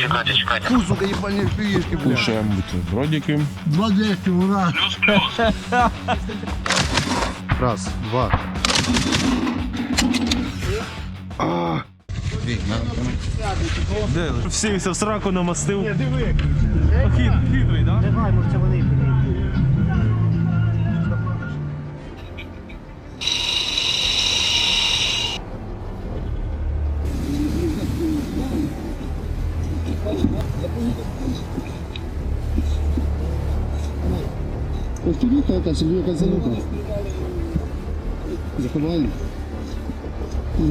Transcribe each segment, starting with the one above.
Чекайте, чекайте. Фу, бутербродики. Два 200, ура. Раз, два. Де? В сраку намастив. Ні, диви. Хід, хитрий, так? Давай, може вони Повторюха якась, або якась залука. Заховали. Як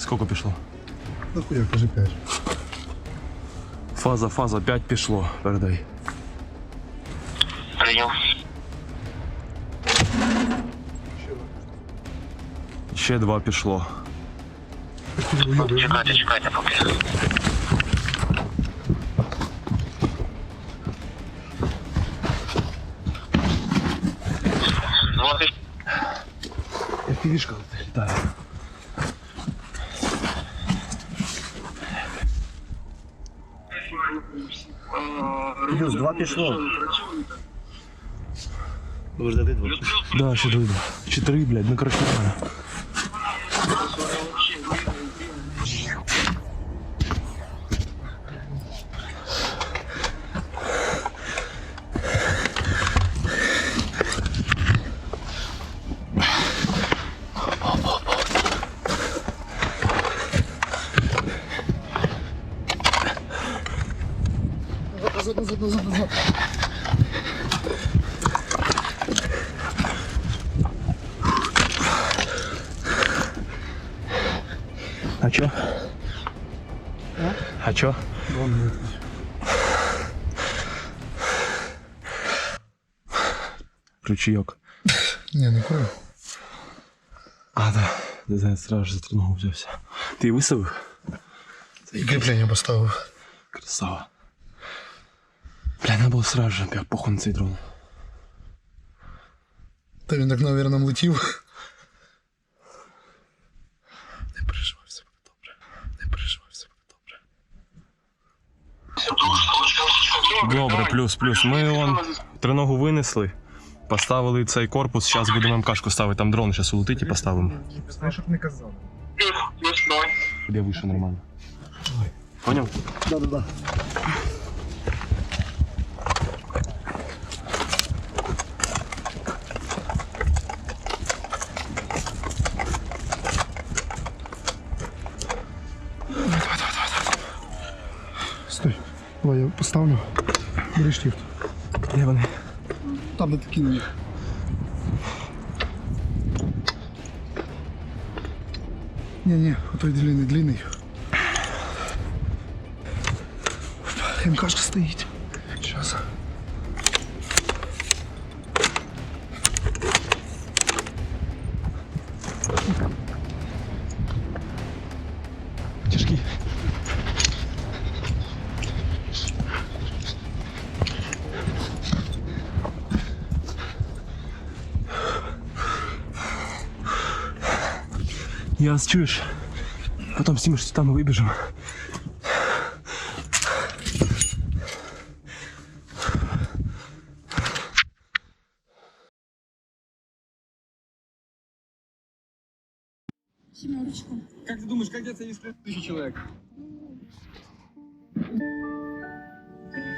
Скільки пішло? Нахуя, кажи п'ять. Фаза, фаза, 5 пішло. Передай. Прийняв. Ще 2 пішло. Чекайте, чекайте поки. Вот і Півішка. Плюс два пішло. Ви ж дали два. Да, ще дойду. 4, блядь, ну короче нормально. Назад, назад, назад, назад. А чо? А чо? Ключійок. Не, не курю. А, да. Не знаю, сразу ж за треногу взявся. Ти її виставив? І кріплення поставив. Красава. Бля, надо було сразу же, бля, похуй на цей дрон. Та він так, наверное, летів. Не переживай, все буде добре. Не переживай, все буде добре. Добре, плюс, плюс. Ми вон треногу винесли, поставили цей корпус, зараз будемо МКшку ставити, там дрон зараз улетить і поставимо. Знаєш, щоб не казав. плюс, плюс, давай. Де вийшло нормально. Поняв? Да-да-да. Стой. Давай я поставлю. Бери штифт. Де вони? Там де ти кинув їх. Не-не, отой длинный, длинный. МКшка стоит. Сейчас. Тяжкі. Я вас чуєш? Потім знімеш там і вибіжемо. Семерочку.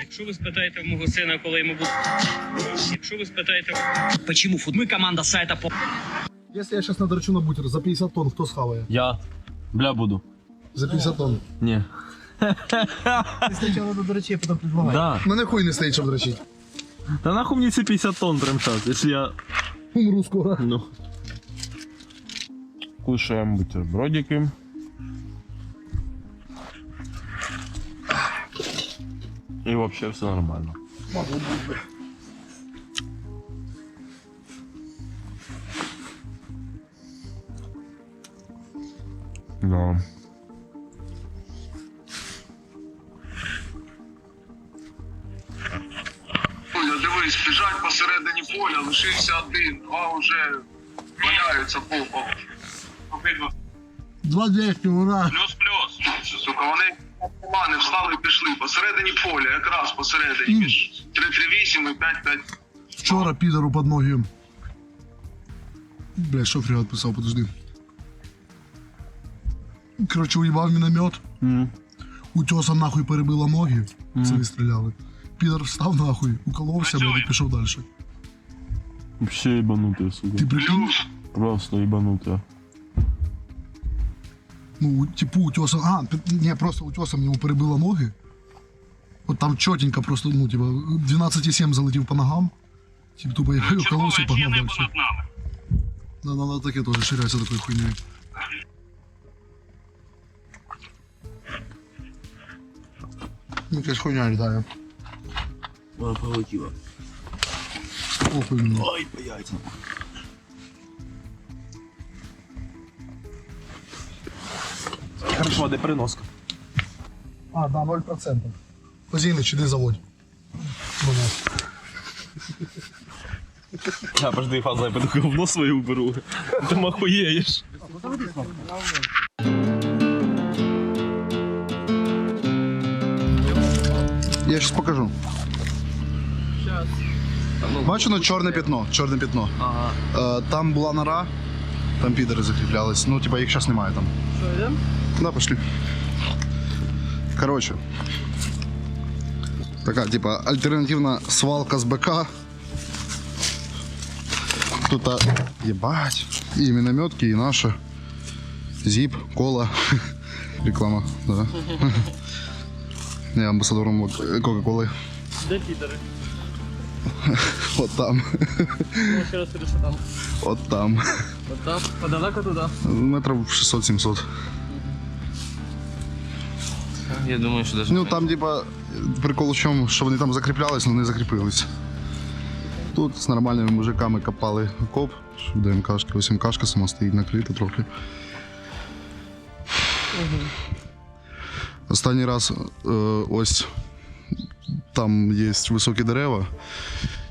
Якщо ви спитаєте в мого сина, коли йому буде. Якщо ви спитаєте, почему фут... Ми команда сайта по. Если я сейчас надрачу на бутер за 50 тонн, кто схавает? Я. Бля буду. За 50 тонн. Ні. Ти спочатку до речі, а потім предлагай. Да. Мене хуй не стоїть, щоб дрочить. Та нахуй мені ці 50 тонн прям зараз, якщо я. Умру скоро. Ну. Кушаємо бутербродики. І взагалі все нормально. Да. Поля, дивись, біжать посередині поля, лишився один, два вже валяються попом. Обидва. Два двісті, ура! Плюс-плюс. Сука, вони комани встали і пішли посередині поля, якраз посередині. між 338 і 55. Вчора підару під ноги. Бля, що фрігат писав, подожди. Короче, уїбав міномет. Утеса нахуй перебила ноги. Це вистріляли. Підар встав нахуй, уколовся, блядь, і пішов далі. Вообще ебанутые, сука. Ти прикинь? Просто ебанутые. Ну, типу, утесом. А, не, просто утесом йому перебило ноги. От там чотенько просто, ну, типа, 12,7 залетів по ногам. Типу, тупо я уколовся і погнав далі. нами. Да, надо таке теж ширяться такою хуйнею. Якась хуйня літає. Полетело. Похуй мені. Ой, блядь. Хорошо, а де переноска? А, да, 0%. Козійнич, іди заводь. Мене. А, подожди, фаза, я пойду говно своє уберу. Там охуєєш. Я сейчас покажу. Бачу, ну чорне пятно, чорне пятно. Ага. там була нора, там підери закріплялись. Ну, типа їх зараз немає там. Що, йдемо? Да, пошли. Короче. Така, типа, альтернативна свалка з БК. Тут, а, ебать, и минометки, и наши. Зип, кола. Реклама, да. Я амбассадором вот, э, Кока-Колы. Де підери? Вот там. Ну, ще раз скажи, що там. Вот там. От там, подалеко туди. Метров 600-700. Я думаю, що даже Ну там, типа, прикол в чому, що вони там закріплялись, але не закріпились. Тут з нормальними мужиками копали коп, ДМКшки, ось МКшка сама стоїть накрита трохи. Останній раз е, ось там є високі дерева,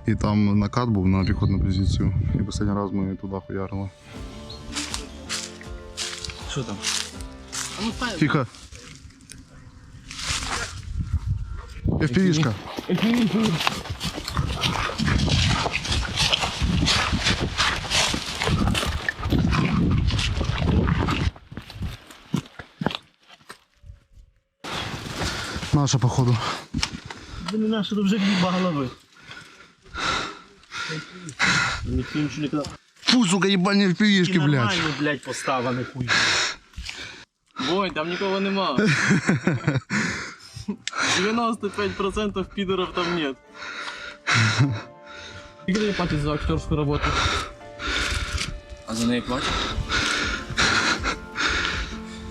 і там накат був на піхотну позицію. І останній раз ми туди хуярили. Що там? Тихо. FPV-шка. Наша, походу. Це не наше, то вже гліба голови. Ніхто нічого не казав. Фу, сука, ебальні FPV-шки, блядь. Нормально, блядь, поставлений хуй. Вой, там нікого нема. 95% підеров там нет. Скільки тобі платять за актерську роботу? А за неї платять?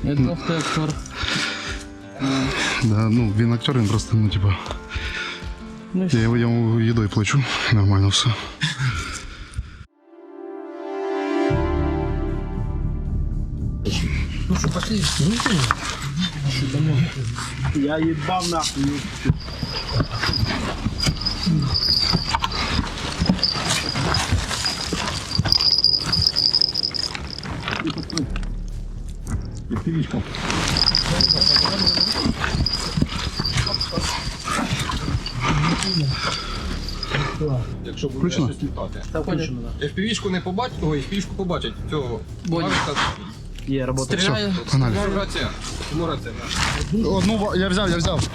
Я думав, ти актер. Да, ну, він актер, він просто, ну, типа. Ну, Я йому їдою плачу. Нормально все. Я їбав нахуй. Якщо буде Включено? щось літати. Та включено, да. FPV-шку не побачить, того, FPV-шку побачить. Цього Боді. Є, робота. Стріляє. Погнали. Тимур рація. Тимур рація. Одну ва- я взяв, я взяв.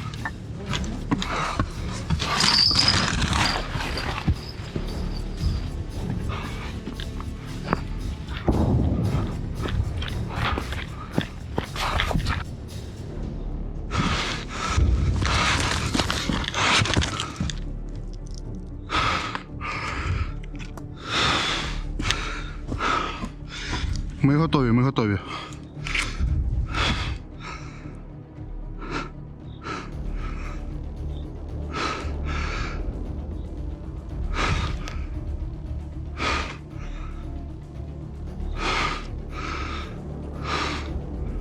готові.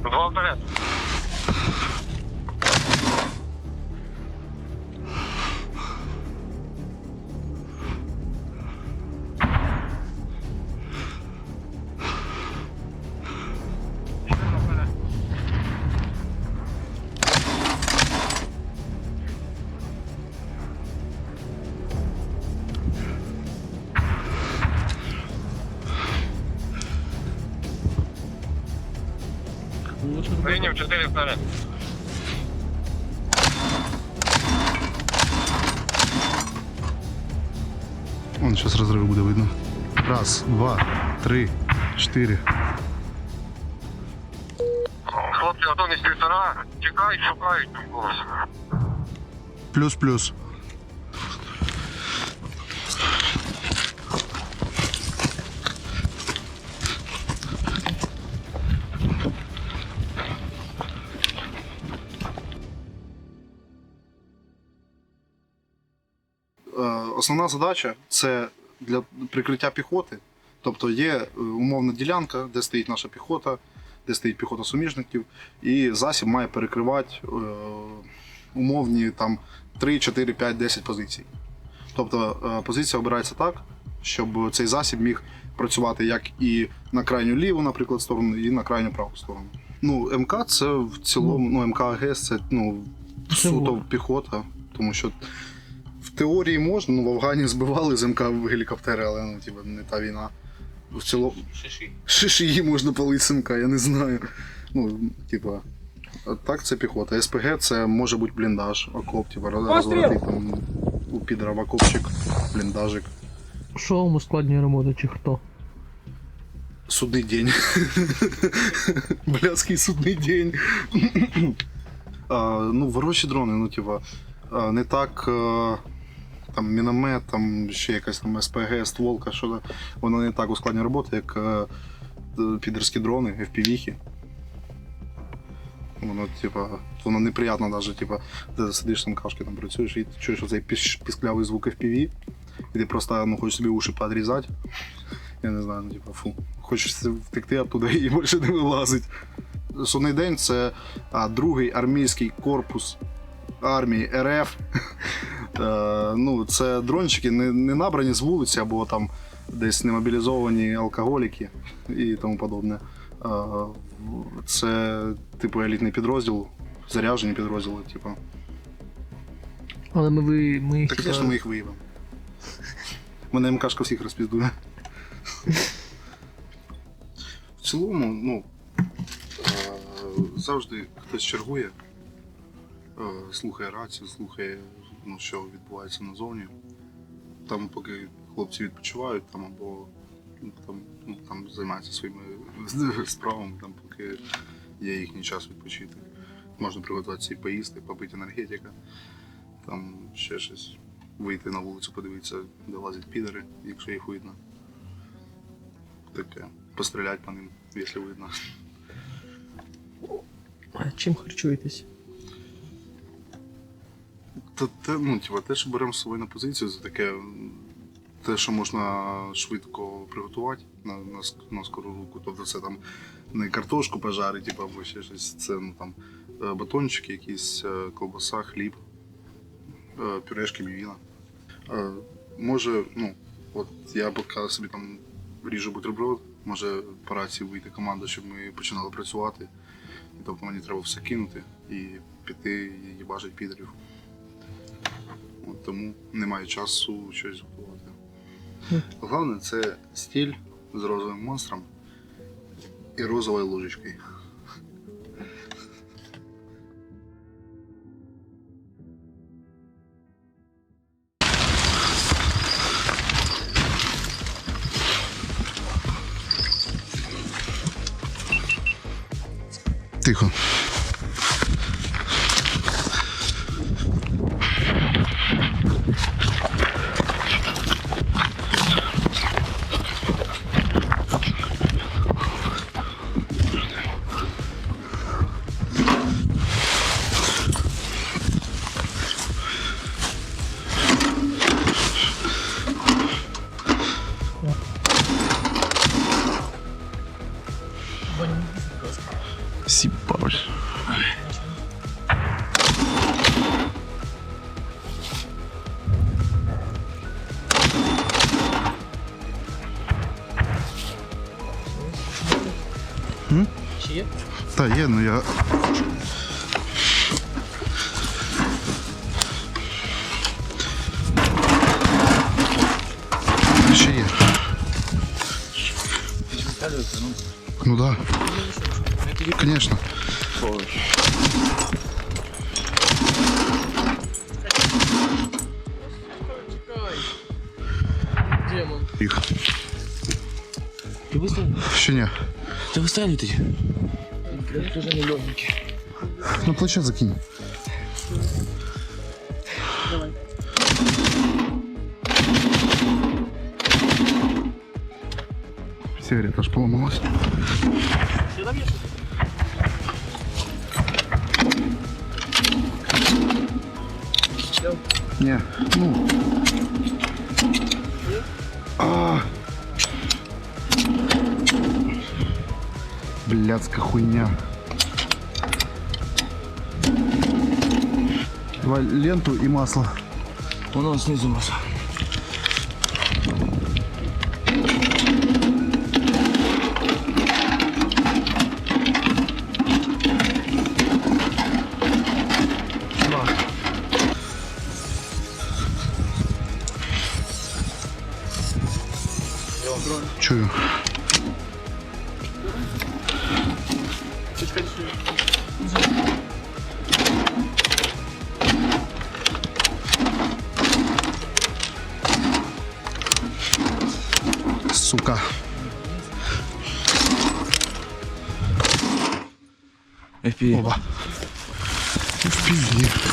Два вперед. Прийняв 4 вперед. Вон зараз розрив буде видно. Раз, два, три, чотири. Хлопці, готовність півтора. Чекають, шукають. Плюс-плюс. Основна задача це для прикриття піхоти. Тобто є е, умовна ділянка, де стоїть наша піхота, де стоїть піхота суміжників, і засіб має перекривати е, умовні там 3, 4, 5, 10 позицій. Тобто е, позиція обирається так, щоб цей засіб міг працювати як і на крайню ліву, наприклад, сторону, і на крайню праву сторону. Ну, МК це в цілому, ну, МК АГС це ну, суто піхота, тому що теорії можна, ну в Афгані збивали з МК в гелікоптери, але ну, типу, не та війна. В цілому. Шиші. Шиші можна палити з МК, я не знаю. Ну, типа. а Так, це піхота. СПГ це може бути бліндаж, окоп, типа розворотий там у підра окопчик, бліндажик. Що вам ускладнює роботу чи хто? Судний день. Блядський судний день. а, ну, ворожі дрони, ну, типа, не так. а, там міномет, там ще якась там СПГ, стволка, що то воно не так ускладнює роботу, як е, підерські дрони, FPV-хи. Воно, типа, воно неприємно навіть, типа, ти сидиш там кашки там працюєш і ти чуєш оцей пісклявий звук FPV, і ти просто ну, хочеш собі уші подрізати. Я не знаю, ну типа, фу. Хочеш втекти оттуда і більше не вилазить. Судний день це а, другий армійський корпус армії РФ. Е, ну, це дрончики не, не набрані з вулиці або там десь немобілізовані алкоголіки і тому подобне. Е, це типу елітний підрозділ, заряджені підрозділи, типу. Але ми ви. Ми їх, Так, звісно, ми їх виявимо. Мене МКшка всіх розпіздує. В цілому, ну, е, завжди хтось чергує, слухає рацію, слухає, ну, що відбувається назовні. Там, поки хлопці відпочивають, там або ну, там, ну, там займаються своїми справами, там, поки є їхній час відпочити. Можна приготуватися і поїсти, попити енергетика, там ще щось вийти на вулицю, подивитися, де лазять підери, якщо їх видно. Таке. Постріляти по ним, якщо видно. А чим харчуєтесь? Та те, ну, типа, те, що беремо з собою на позицію, це таке. Те, що можна швидко приготувати на, на, на скору руку. Тобто це там не картошку пожарити, типу, або ще щось. Це ну, там, е, батончики, якісь е, колбаса, хліб, е, пюрешки, мівіна. Може, ну, от я поки собі там ріжу бутерброд, може по рації вийти команда, щоб ми починали працювати. І, тобто мені треба все кинути і піти і їбажити підерів. От, тому немає часу щось готувати. Головне це стіль з розовим монстром і розовою ложечкою. Тихо. Сіпаш. Ще є? Та є, ну я. Ще є. Ну да. Конечно. Демон. Їх. Ти вистрілив? Ще ні. Ти вистрілив тоді? Дуже не легенький. На плече закинь. Сигарета аж поломалась. Не, ну. А. Блядская хуйня. Давай ленту и масло. Воно знизу може. Чую. Сука. FPV. Оба. В пизде.